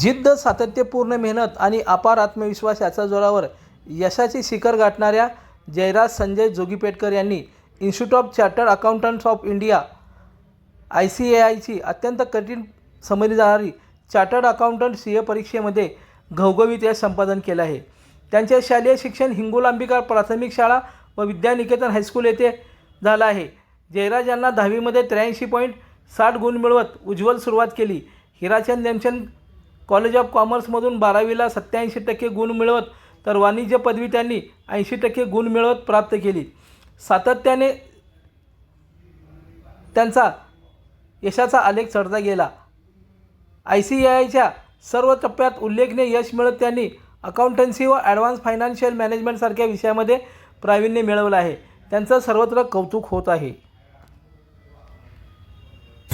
जिद्द सातत्यपूर्ण मेहनत आणि अपार आत्मविश्वास याच्या जोरावर यशाची शिखर गाठणाऱ्या जयराज संजय जोगीपेटकर यांनी institute of chartered accountants of India I C A आयची अत्यंत कठीण समजली जाणारी चार्टर्ड अकाउंटंट सी ए परीक्षेमध्ये घवघवीत यश संपादन केलं आहे. त्यांचे शालेय शिक्षण हिंगोलांबिका प्राथमिक शाळा व विद्यानिकेतन हायस्कूल येथे झालं आहे. जयराज यांना दहावीमध्ये त्र्याऐंशी पॉईंट साठ गुण मिळवत उज्ज्वल सुरुवात केली. हिराचंद नेमचंद कॉलेज ऑफ कॉमर्समधून बारावीला सत्याऐंशी टक्के गुण मिळवत तर वाणिज्य पदवी त्यांनी ऐंशी टक्के गुण मिळवत प्राप्त केली. सातत्याने त्यांचा यशाचा आलेख चढता गेला. आय सी आयच्या सर्व टप्प्यात उल्लेखनीय यश मिळत त्यांनी अकाउंटन्सी व ॲडव्हान्स फायनान्शियल मॅनेजमेंटसारख्या विषयामध्ये प्रावीण्य मिळवलं आहे. त्यांचं सर्वत्र कौतुक होत आहे.